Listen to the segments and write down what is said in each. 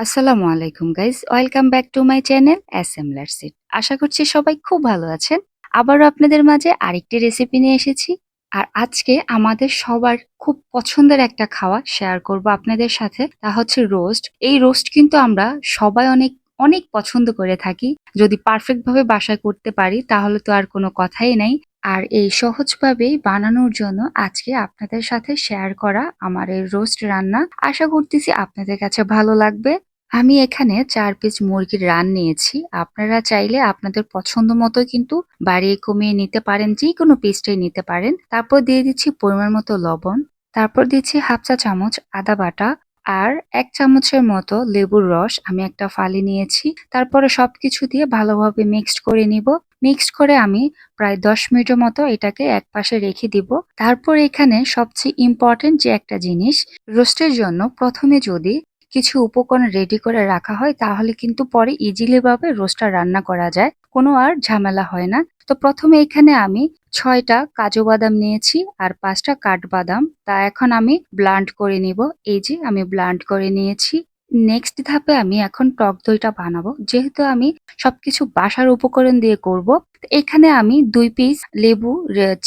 আসসালামু আলাইকুম guys welcome back to my channel assembler সিট আশা করছি সবাই খুব ভালো আছেন। আবারও আপনাদের মাঝে আরেকটি রেসিপি নিয়ে এসেছি। আর আজকে আমাদের সবার খুব পছন্দের একটা খাওয়া শেয়ার করব আপনাদের সাথে। তা হচ্ছে রোস্ট এই রোস্ট কিন্তু আমরা সবাই অনেক অনেক পছন্দ করে থাকি। যদি পারফেক্ট ভাবে বাসায় করতে পারি, তাহলে তো আর কোনো কথাই নাই। আর এই সহজভাবেই বানানোর জন্য আজকে আপনাদের সাথে শেয়ার করা আমার এই রোস্ট রান্না। আশা করতেছি আপনাদের কাছে ভালো লাগবে। আমি এখানে চার পিস মুরগির রান নিয়েছি। আপনারা চাইলে আপনাদের পছন্দ মতো কিন্তু বাড়িয়ে কমিয়ে নিতে পারেন যে কোনো পিসটাই নিতে পারেন। তারপর দিয়ে দিচ্ছি পরিমাণ মতো লবণ। তারপর দিচ্ছি হাফ চা চামচ আদা বাটা আর এক চামচের মতো লেবুর রস আমি একটা ফালি নিয়েছি। তারপরে সবকিছু দিয়ে ভালোভাবে মিক্সড করে নিব। মিক্সড করে আমি প্রায় দশ মিনিটের মতো এটাকে এক পাশে রেখে দিব। তারপর এখানে সবচেয়ে ইম্পর্টেন্ট যে একটা জিনিস রোস্টের জন্য প্রথমে যদি কিছু উপকরণ রেডি করে রাখা হয়, তাহলে কিন্তু পরে ইজিলি ভাবে রোস্টটা রান্না করা যায়। কোনো আর ঝামেলা হয় না। তো প্রথমে এখানে আমি ছয়টা কাজু বাদাম নিয়েছি আর পাঁচটা কাঠবাদাম তা এখন আমি ব্লান্ড করে নিব। এই যে আমি ব্লান্ড করে নিয়েছি। নেক্সট ধাপে আমি এখন টক দইটা বানাবো। যেহেতু আমি সবকিছু বাসার উপকরণ দিয়ে করব, এখানে আমি দুই পিস লেবু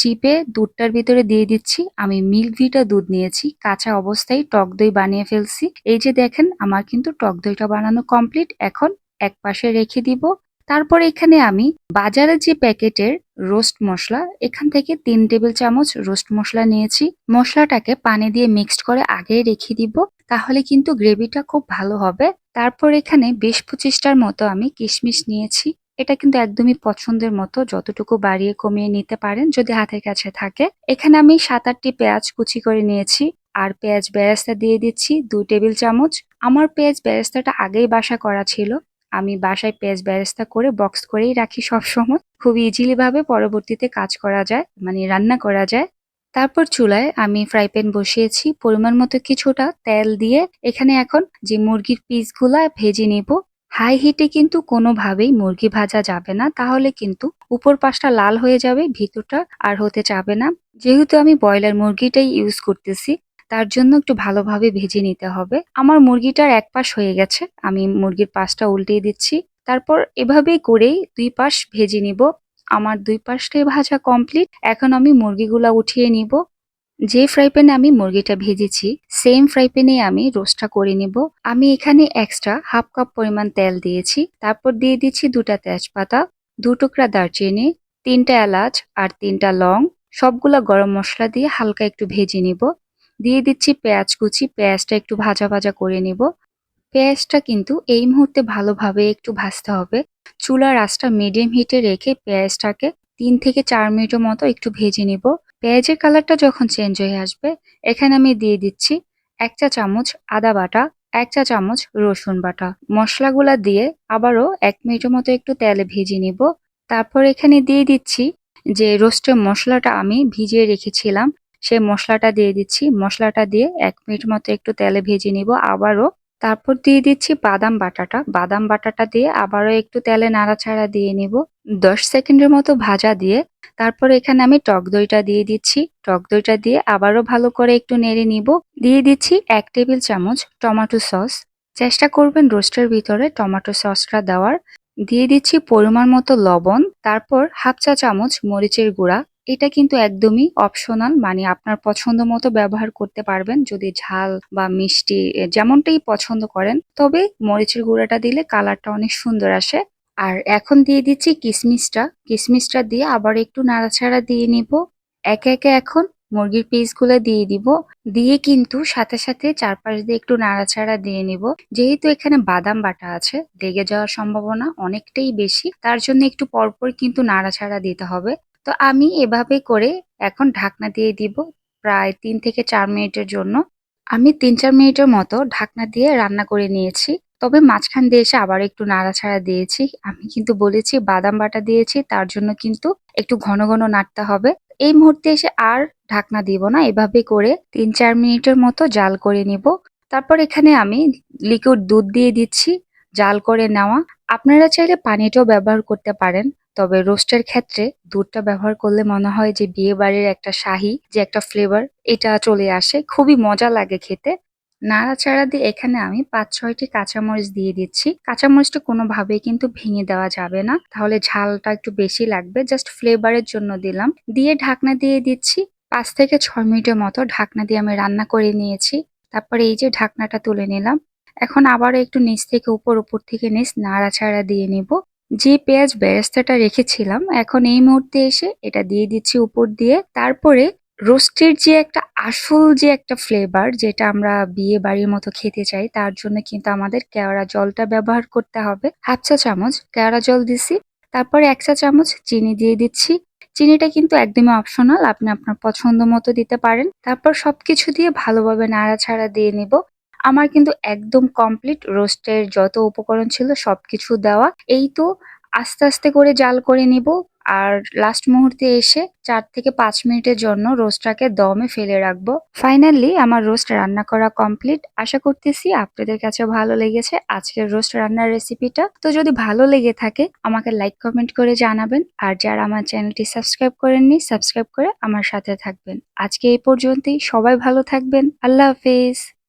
চিপে দুধটার ভিতরে দিয়ে দিচ্ছি। আমি মিল্ক ভিটা দুধ নিয়েছি, কাঁচা অবস্থায় টক দই বানিয়ে ফেলছি। এই যে দেখেন, আমার কিন্তু টক দইটা বানানো কমপ্লিট এখন এক পাশে রেখে দিব। তারপর এখানে আমি বাজারে যে প্যাকেটের রোস্ট মশলা, এখান থেকে তিন টেবিল চামচ রোস্ট মশলা নিয়েছি। মশলাটাকে পানি দিয়ে মিক্সড করে আগেই রেখে দিব। তাহলে কিন্তু গ্রেভিটা খুব ভালো হবে। তারপর এখানে বিশ পঁচিশটার মতো আমি কিশমিশ নিয়েছি। এটা কিন্তু একদমই পছন্দের মতো, যতটুকু বাড়িয়ে কমিয়ে নিতে পারেন যদি হাতের কাছে থাকে। এখানে আমি সাত আটটি পেঁয়াজ কুচি করে নিয়েছি আর পেঁয়াজ বেরেস্তা দিয়ে দিচ্ছি দু টেবিল চামচ। আমার পেঁয়াজ বেরেস্তাটা আগেই বাসা করা ছিল। আমি বাসায় পেঁয়াজ বেরেস্তা করে বক্স করেই রাখি সবসময়। খুব ইজিলি ভাবে পরবর্তীতে কাজ করা যায় মানে রান্না করা যায়। তারপর চুলায় আমি ফ্রাই প্যান বসিয়েছি। পরিমাণ মতো কিছুটা তেল দিয়ে এখানে এখন যে মুরগির পিসগুলা ভেজে নিব হাই হিটে কিন্তু কোনোভাবেই মুরগি ভাজা যাবে না। তাহলে কিন্তু উপর পাশটা লাল হয়ে যাবে, ভিতরটা আর হতে চাবে না। যেহেতু আমি ব্রয়লার মুরগিটাই ইউজ করতেছি, তার জন্য একটু ভালোভাবে ভেজে নিতে হবে। আমার মুরগিটার এক পাশ হয়ে গেছে, আমি মুরগির পাশটা উল্টিয়ে দিচ্ছি। তারপর এভাবেই করেই দুই পাশ ভেজে নিব। আমার দুই পাশটাই ভাজা কমপ্লিট এখন আমি মুরগিগুলা উঠিয়ে নিব। যে ফ্রাই প্যানে আমি মুরগিটা ভেজেছি সেম ফ্রাই প্যানে আমি রোস্টটা করে নিব। আমি এখানে এক্সট্রা হাফ কাপ পরিমাণ তেল দিয়েছি। তারপর দিয়ে দিচ্ছি দুটা তেজপাতা, দু টুকরা দারচিনি, তিনটা এলাচ আর তিনটা লং। সবগুলা গরম মশলা দিয়ে হালকা একটু ভেজে নিব। দিয়ে দিচ্ছি পেঁয়াজ কুচি, পেঁয়াজটা একটু ভাজা ভাজা করে নিব। পেঁয়াজটা কিন্তু এই মুহূর্তে ভালোভাবে একটু ভাজতে হবে। চুলার আঁচটা মিডিয়াম হিটে রেখে পেঁয়াজটাকে তিন থেকে চার মিনিটের মতো একটু ভেজে নিব। পেঁয়াজের কালারটা যখন চেঞ্জ হয়ে আসবে, এখানে আমি দিয়ে দিচ্ছি এক চা চামচ আদা বাটা, এক চা চামচ রসুন বাটা। মশলাগুলা দিয়ে আবারও এক মিনিটের মতো একটু তেলে ভেজে নিব। তারপর এখানে দিয়ে দিচ্ছি যে রোস্টের মশলাটা আমি ভিজিয়ে রেখেছিলাম, সেই মশলাটা দিয়ে দিচ্ছি। মশলাটা দিয়ে এক মিনিট মতো একটু তেলে ভেজে নিব। আবারও তারপর দিয়ে দিচ্ছি বাদাম বাটাটা। বাদাম বাটাটা দিয়ে আবারও একটু তেলে নাড়াচাড়া দিয়ে নিব। দশ সেকেন্ডের মতো ভাজা দিয়ে তারপর এখানে আমি টক দইটা দিয়ে দিচ্ছি। টক দইটা দিয়ে আবারও ভালো করে একটু নেড়ে নিব। দিয়ে দিচ্ছি এক টেবিল চামচ টমেটো সস। চেষ্টা করবেন রোস্টের ভিতরে টমেটো সসটা দেওয়ার। দিয়ে দিচ্ছি পরিমাণ মতো লবণ। তারপর হাফ চা চামচ মরিচের গুঁড়া। এটা কিন্তু একদমই অপশনাল মানে আপনার পছন্দ মতো ব্যবহার করতে পারবেন যদি ঝাল বা মিষ্টি যেমনটাই পছন্দ করেন। তবে মরিচের গুঁড়াটা দিলে কালারটা অনেক সুন্দর আসে। আর এখন দিয়ে দিচ্ছি কিশমিশটা কিশমিশটা দিয়ে আবার একটু নাড়াচাড়া দিয়ে নিব। একে একে এখন মুরগির পিসগুলো দিয়ে দিব। দিয়ে কিন্তু সাথে সাথে চারপাশ দিয়ে একটু নাড়াচাড়া দিয়ে নিব। যেহেতু এখানে বাদাম বাটা আছে, লেগে যাওয়ার সম্ভাবনা অনেকটাই বেশি। তার জন্য একটু পরপর কিন্তু নাড়াচাড়া দিতে হবে। তো আমি এভাবে করে এখন ঢাকনা দিয়ে দিব প্রায় তিন থেকে চার মিনিটের জন্য। আমি তিন চার মিনিটের মতো ঢাকনা দিয়ে রান্না করে নিয়েছি। তবে মাঝখান দিয়ে এসে আবার একটু নাড়াছাড়া দিয়েছি। আমি কিন্তু বলেছি বাদাম বাটা দিয়েছি, তার জন্য কিন্তু একটু ঘন ঘন নাড়তে হবে। এই মুহূর্তে এসে আর ঢাকনা দিব না, এভাবে করে তিন চার মিনিটের মতো জাল করে নিব। তারপর এখানে আমি লিকুইড দুধ দিয়ে দিচ্ছি জাল করে নেওয়া। আপনারা চাইলে পানিটাও ব্যবহার করতে পারেন। তবে রোস্টের ক্ষেত্রে দুধটা ব্যবহার করলে মনে হয় যে বিয়ে বাড়ির একটা শাহি, যে একটা ফ্লেভার এটা চলে আসে। খুবই মজা লাগে খেতে। নাড়াচাড়া দিয়ে এখানে আমি পাঁচ ছয়টি কাঁচামরিচ দিয়ে দিচ্ছি। কাঁচামরিচটা কোনোভাবেই কিন্তু ভেঙে দেওয়া যাবে না। তাহলে ঝালটা একটু বেশি লাগবে। জাস্ট ফ্লেভারের জন্য দিলাম। দিয়ে ঢাকনা দিয়ে দিচ্ছি। পাঁচ থেকে ছয় মিনিটের মতো ঢাকনা দিয়ে আমি রান্না করে নিয়েছি। তারপরে এই যে ঢাকনাটা তুলে নিলাম। এখন আবারও একটু নিচ থেকে উপর উপর থেকে নিচ নাড়াচাড়া দিয়ে নিব। যে পেঁয়াজ বেরেস্তাটা রেখেছিলাম, এখন এই মুহূর্তে এসে এটা দিয়ে দিচ্ছি উপর দিয়ে। তারপরে রোস্টের যে একটা আসল যে একটা ফ্লেভার যেটা আমরা বিয়ে বাড়ির মতো খেতে চাই, তার জন্য কিন্তু আমাদের কেওড়া জলটা ব্যবহার করতে হবে। হাফ চা চামচ কেওড়া জল দিছি। তারপরে এক চা চামচ চিনি দিয়ে দিচ্ছি। চিনিটা কিন্তু একদমই অপশনাল আপনি আপনার পছন্দ মতো দিতে পারেন। তারপর সবকিছু দিয়ে ভালোভাবে নাড়াচাড়া দিয়ে নিব। আমার কিন্তু একদম কমপ্লিট রোস্টের যত উপকরণ ছিল সবকিছু দেওয়া। এই তো আস্তে আস্তে করে জাল করে নিব আর লাস্ট মুহূর্তে এসে চার থেকে পাঁচ মিনিটের জন্য রোস্টটাকে দমে ফেলে রাখব। ফাইনালি আমার রোস্ট রান্না করা কমপ্লিট আশা করতেছি আপনাদের কাছে ভালো লেগেছে আজকের রোস্ট রান্নার রেসিপিটা তো যদি ভালো লেগে থাকে, আমাকে লাইক কমেন্ট করে জানাবেন। আর যারা আমার চ্যানেলটি সাবস্ক্রাইব করেননি সাবস্ক্রাইব করে আমার সাথে থাকবেন। আজকে এই পর্যন্তই। সবাই ভালো থাকবেন। আল্লাহ হাফেজ।